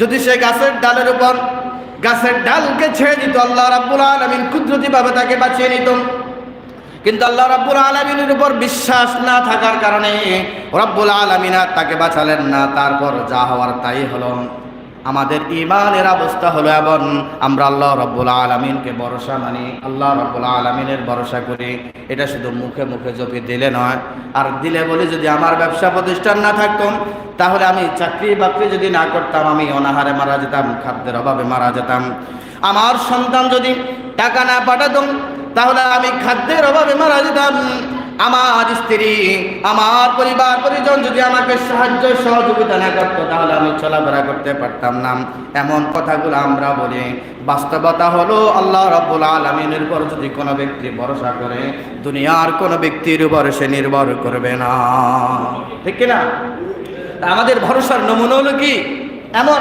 যদি সে গাছের ডালের উপর গাছের ডালকে ছেড়ে দিত, আল্লাহ রাব্বুল আলমিন কুদরতিভাবে তাকে বাঁচিয়ে নিত। কিন্তু আল্লাহ রাব্বুল আলমিনের উপর বিশ্বাস না থাকার কারণে রব্বুল আলমিনা তাকে বাঁচালেন না। তারপর যা হওয়ার তাই হলো। আমাদের ইমানের অবস্থা হলো এবং আমরা আল্লাহ রব্বুল আলমিনকে ভরসা মানি, আল্লাহ রব্বুল আলমিনের ভরসা করি। এটা শুধু মুখে মুখে জপি দিলে নয়, আর দিলে বলে যদি আমার ব্যবসা প্রতিষ্ঠান না থাকতাম তাহলে আমি চাকরি বাকরি যদি না করতাম, আমি অনাহারে মারা যেতাম, খাদ্যের অভাবে মারা যেতাম। আমার সন্তান যদি টাকা না পাঠাতাম তাহলে আমি খাদ্যের অভাবে মারা যেতাম। আমার স্ত্রী, আমার পরিবার, পরিজন যদি আমাকে সাহায্য সহযোগিতা না করতো, তাহলে আমি চলাফেরা করতে পারতাম না। এমন কথাগুলো আমরা বলি। বাস্তবতা হলো, আল্লাহ রব্বুল আলমিনের উপর যদি কোনো ব্যক্তি ভরসা করে, দুনিয়ার কোনো ব্যক্তির উপর সে নির্ভর করবে না। ঠিক কিনা? আমাদের ভরসার নমুনা হলো কি? এমন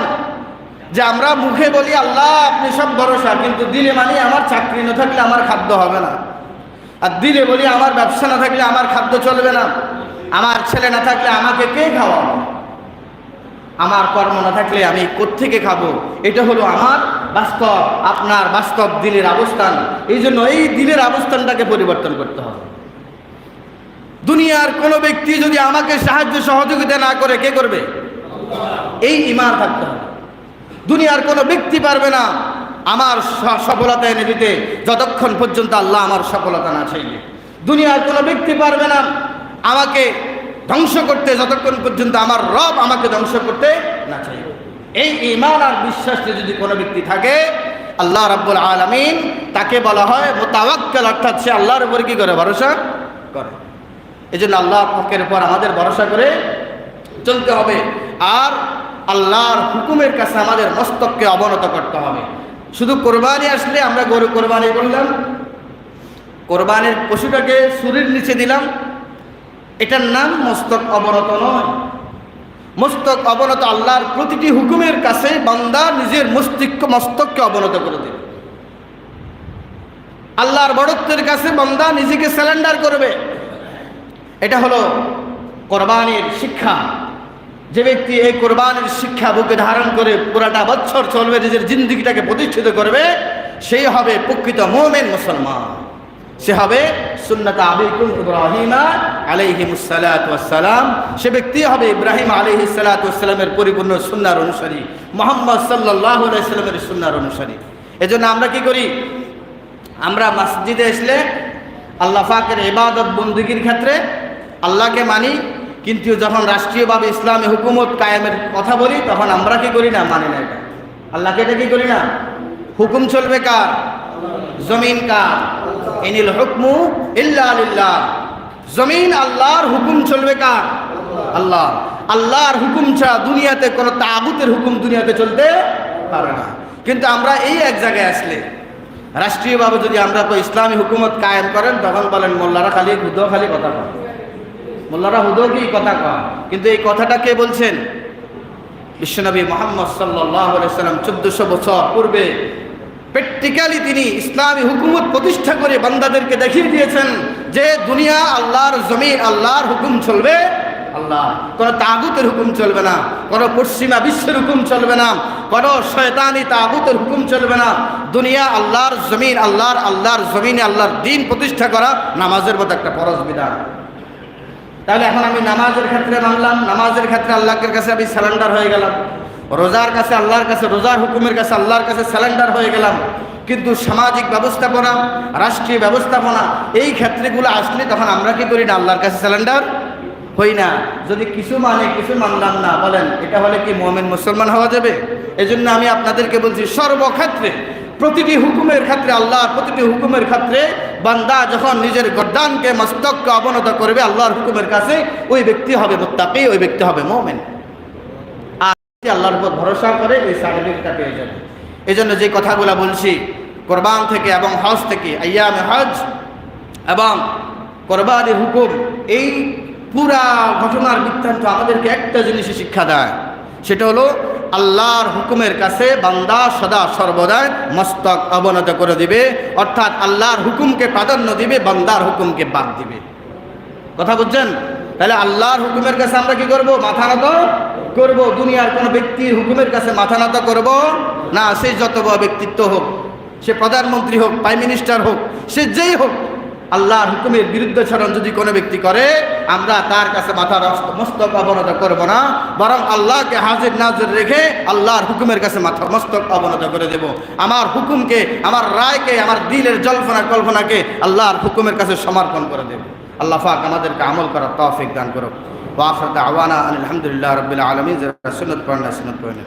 যে আমরা মুখে বলি, আল্লাহ, আপনি সব ভরসা, কিন্তু দিলে মানে আমার চাকরি না থাকলে আমার খাদ্য হবে না। আর দিলে বলি, আমার ব্যবসা না থাকলে আমার খাদ্য চলবে না। আমার ছেলে না থাকলে আমাকে কে খাওয়াবো? আমার কর্ম না থাকলে আমি কোত্থেকে খাব? এটা হলো আমার বাস্তব, আপনার বাস্তব দিলের অবস্থান। এই জন্য এই দিলের অবস্থানটাকে পরিবর্তন করতে হবে। দুনিয়ার কোনো ব্যক্তি যদি আমাকে সাহায্য সহযোগিতা না করে, কে করবে? এই ইমান থাকতে হবে। দুনিয়ার কোনো ব্যক্তি পারবে না আমার সফলতা এনে দিতে যতক্ষণ পর্যন্ত আল্লাহ আমার সফলতা না চাইবে। দুনিয়ার কোনো ব্যক্তি পারবে না আমাকে ধ্বংস করতে যতক্ষণ পর্যন্ত আমার রব আমাকে ধ্বংস করতে না চাইবে। এই ইমান আর বিশ্বাসে যদি কোনো ব্যক্তি থাকে, আল্লাহ রাব্বুল আলামিন তাকে বলা হয় মোতাবাক্কাল অর্থাৎ সে আল্লাহর উপর কী করে? ভরসা করে। এই জন্য আল্লাহ পক্ষের উপর আমাদের ভরসা করে চলতে হবে। আর আল্লাহর হুকুমের কাছে আমাদের মস্তককে অবনত করতে হবে। শুধু কোরবানি আসলে আমরা গরু কোরবানি করলাম কোরবানির পশুটাকে সুরির নিচে দিলাম। এটার নাম মস্তক অবনত নয়। মস্তক অবনত আল্লাহর প্রতিটি হুকুমের কাছে বান্দা নিজের মস্তিষ্ক, মস্তককে অবনত করে দেবে আল্লাহর বড়ত্বের কাছে বান্দা নিজেকে স্যালেন্ডার করবে। এটা হলো কোরবানির শিক্ষা। যে ব্যক্তি এই কোরবানির শিক্ষা বুকে ধারণ করে পুরাটা বছর চলবে, নিজের জিন্দগিটাকে প্রতিষ্ঠিত করবে, সেই হবে প্রকৃত মোমেন মুসলমান। সে হবে সুন্নত আবিকুম ইব্রাহিমা আলাইহিমুসালাম সে ব্যক্তি হবে ইব্রাহিম আলহি সালাতামের পরিপূর্ণ সুন্নার অনুসারী। মোহাম্মদ সাল্লাহ সাল্লামের সুন্নার অনুসারী। এজন্য আমরা কি করি? আমরা মসজিদে আসলে আল্লাহ ফাকের ইবাদত বন্দুকির ক্ষেত্রে আল্লাহকে মানি কিন্তু যখন রাষ্ট্রীয়ভাবে ইসলামী হুকুমত কায়েমের কথা বলি, তখন আমরা কি করি না? মানি না এটা। আল্লাহকে এটা কি করি না? হুকুম চলবে কার? জমিন কার? এনিল হুকমু ইল্লা লিল্লাহ। জমিন আল্লাহর হুকুম চলবে কার? আল্লাহ। আল্লাহর হুকুম ছাড়া দুনিয়াতে কোনো তাগুতের হুকুম দুনিয়াতে চলতে পারে না। কিন্তু আমরা এই এক জায়গায় আসলে, রাষ্ট্রীয়ভাবে যদি আমরা ইসলামী হুকুমত কায়েম করেন, তখন বলেন, মোল্লারা খালি হুদো খালি, কথা কয় মোল্লারা হুদো কি কথা কয়। কিন্তু এই কথাটা কে বলছেন? বিশ্বনবী মোহাম্মদ সাল্লাম চোদ্দশো বছর পূর্বে প্র্যাকটিক্যালি তিনি ইসলামী হুকুমত প্রতিষ্ঠা করে বান্দাদেরকে দেখিয়ে দিয়েছেন যে দুনিয়া আল্লাহর জমি আল্লাহর হুকুম চলবে, আল্লাহ, কোনো তাগুতের হুকুম চলবে না, কোনো পশ্চিমা বিশ্বের হুকুম চলবে না, কোনো শয়তানি তাগুতের হুকুম চলবে না। দুনিয়া আল্লাহর জমিন, আল্লাহর আল্লাহর জমিনে আল্লাহর দিন প্রতিষ্ঠা করা নামাজের মতো একটা ফরজ বিধান। তাহলে এখন আমি নামাজের ক্ষেত্রে মানলাম নামাজের ক্ষেত্রে আল্লাহর কাছে আমি স্যালেন্ডার হয়ে গেলাম। রোজার কাছে আল্লাহর কাছে, রোজার হুকুমের কাছে আল্লাহর কাছে স্যালেন্ডার হয়ে গেলাম। কিন্তু সামাজিক ব্যবস্থাপনা, রাষ্ট্রীয় ব্যবস্থাপনা, এই ক্ষেত্রেগুলো আসলে তখন আমরা কি করি না, আল্লাহর কাছে স্যালেন্ডার হই না। যদি কিছু মানে কিছু মানলাম না, বলেন, এটা হলে কি মোহামেন মুসলমান হওয়া যাবে? এজন্য আমি আপনাদেরকে বলছি, সর্বক্ষেত্রে প্রতিটি হুকুমের ক্ষেত্রে আল্লাহ প্রতিটি হুকুমের ক্ষেত্রে বান্দা যখন নিজের গদ্দানকে মস্তককে অবনত করবে, আল্লাহর হুকুমের কাছে ওই ব্যক্তি হবে মুত্তাকি, ওই ব্যক্তি হবে মোমেন। আর আল্লাহর উপর ভরসা করে এই সার্টিফিকেটটা পেয়ে যাবে। এই জন্য যে কথাগুলো বলছি, কোরবান থেকে এবং হজ থেকে, আয়ামে হজ এবং কোরবানির হুকুম, এই পুরা ঘটনার বৃত্তান্ত আমাদেরকে একটা জিনিসে শিক্ষা দেয়। সেটা হলো আল্লাহর হুকুমের কাছে বান্দা সদা সর্বদাই মস্তক অবনত করে দিবে। অর্থাৎ আল্লাহর হুকুমকে প্রাধান্য দিবে, বান্দার হুকুমকে বাদ দিবে। কথা বুঝছেন? তাহলে আল্লাহর হুকুমের কাছে আমরা কি করব? মাথা নত করব? দুনিয়ার কোনো ব্যক্তির হুকুমের কাছে মাথা নত করব? না, সে যত ব্যক্তিত্ব হোক, সে প্রধানমন্ত্রী হোক, প্রাইম মিনিস্টার হোক, সে যেই হোক আল্লাহর হুকুমের বিরুদ্ধাচরণ যদি কোনো ব্যক্তি করে, আমরা তার কাছে মাথা মস্তক অবনত করব না। বরং আল্লাহকে হাজির নাজির রেখে আল্লাহর হুকুমের কাছে মাথা মস্তক অবনত করে দেব। আমার হুকুমকে, আমার রায়কে, আমার দিলের জল্পনা কল্পনাকে আল্লাহর হুকুমের কাছে সমর্পণ করে দেব। আল্লাহ পাক আমাদেরকে আমল করার তৌফিক দান করুক। দাওয়ানা আলহামদুলিল্লাহ রবিল আলমী যারা পড়েন না পড়েন